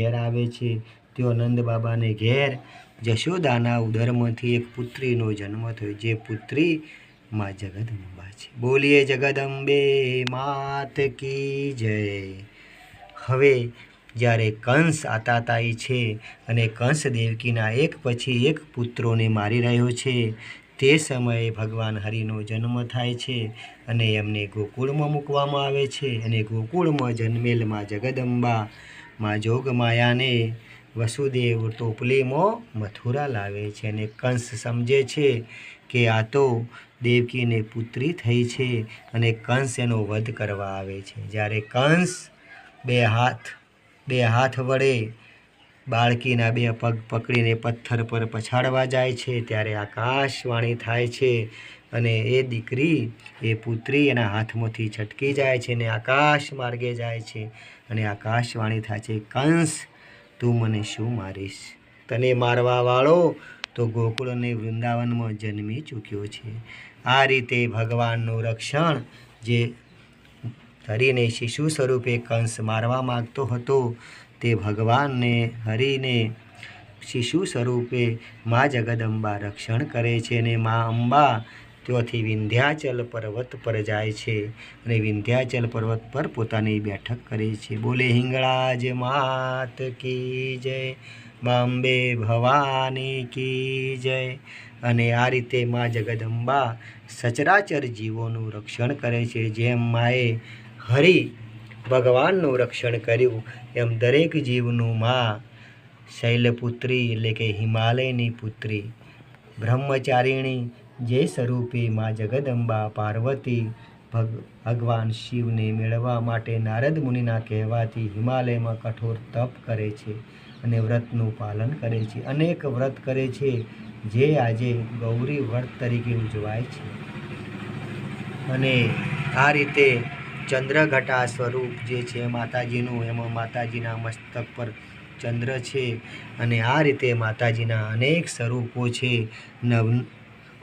ઘેર આવે છે. તેઓ નંદ બાબાને ઘેર જશોદાના ઉદરમાંથી એક પુત્રીનો જન્મ થયો, જે પુત્રી માં જગદંબા છે. બોલીએ, જગદંબે, માત કી જય. હવે જ્યારે કંસ આતાતાઈ છે અને કંસ દેવકીના એક પછી એક પુત્રોને મારી રહ્યો છે, તે સમયે ભગવાન હરિનો જન્મ થાય છે અને એમને ગોકુળમાં મૂકવામાં આવે છે અને ગોકુળમાં જન્મેલમાં જગદંબા માં જોગમાયાને વસુદેવ ટોપલીમાં મથુરા લાવે છે અને કંસ સમજે છે કે આ તો દેવકીને પુત્રી થઈ છે અને કંસ એનો વધ કરવા આવે છે. જ્યારે કંસ બે હાથ બે હાથ વડે બાળકીના બે પગ પકડીને પથ્થર પર પછાડવા જાય છે, ત્યારે આકાશવાણી થાય છે અને એ દીકરી, એ પુત્રી એના હાથમાંથી છટકી જાય છે અને આકાશ માર્ગે જાય છે અને આકાશવાણી થાય છે, કંસ, તું મને શું મારીશ? તને મારવાવાળો તો ગોકુળ અને વૃંદાવનમાં જન્મી ચૂક્યો છે. આ રીતે ભગવાનનું રક્ષણ જે કરીને શિશુ સ્વરૂપે કંસ મારવા માગતો હતો તે ભગવાનને, હરિને, શિશુ સ્વરૂપે મા જગદંબા રક્ષણ કરે છે અને મા અંબા ત્યાંથી વિંધ્યાચલ પર્વત પર જાય છે અને વિંધ્યાચલ પર્વત પર પોતાની બેઠક કરે છે. બોલે, હિંગળાજ માત કી જય, બાંબે ભવાની કી જય. અને આ રીતે મા જગદંબા સચરાચર જીવોનું રક્ષણ કરે છે. જેમ માએ હરિ ભગવાનનું રક્ષણ કર્યું એમ દરેક જીવનું મા શૈલપુત્રી એટલે કે હિમાલયની પુત્રી, બ્રહ્મચારિણી જે સ્વરૂપે મા જગદંબા પાર્વતી ભગ, ભગવાન શિવને મેળવવા માટે નારદ મુનિના કહેવાથી હિમાલયમાં કઠોર તપ કરે છે અને વ્રતનું પાલન કરે છે. અનેક વ્રત કરે છે જે આજે ગૌરી વ્રત તરીકે ઉજવાય છે. અને આ રીતે ચંદ્રઘટા સ્વરૂપ જે છે માતાજીનું, એમાં માતાજીના મસ્તક પર ચંદ્ર છે અને આ રીતે માતાજીના અનેક સ્વરૂપો છે. નવ,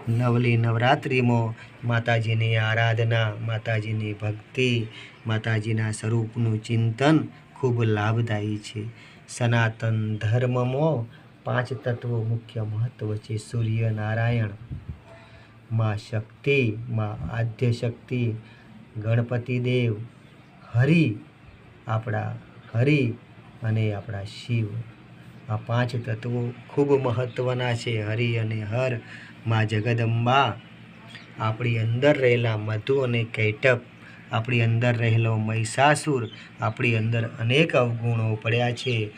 નવલી નવરાત્રિમાં માતાજીની આરાધના, માતાજીની ભક્તિ, માતાજીના સ્વરૂપનું ચિંતન ખૂબ લાભદાયી છે. સનાતન ધર્મમાં પાંચ તત્વો મુખ્ય મહત્ત્વ છે. સૂર્ય નારાયણમાં શક્તિ, માં આદ્ય શક્તિ ગણપતિ દેવ, હરિ આપણા હરિ અને આપણા શિવ. આ પાંચ તત્વો ખૂબ મહત્ત્વના છે, હરિ અને હર. માં જગદંબા આપણી અંદર રહેલા મધુ અને કૈટપ આપણી અંદર રહેલો મહિષાસુર, આપણી અંદર અનેક અવગુણો પડ્યા છે.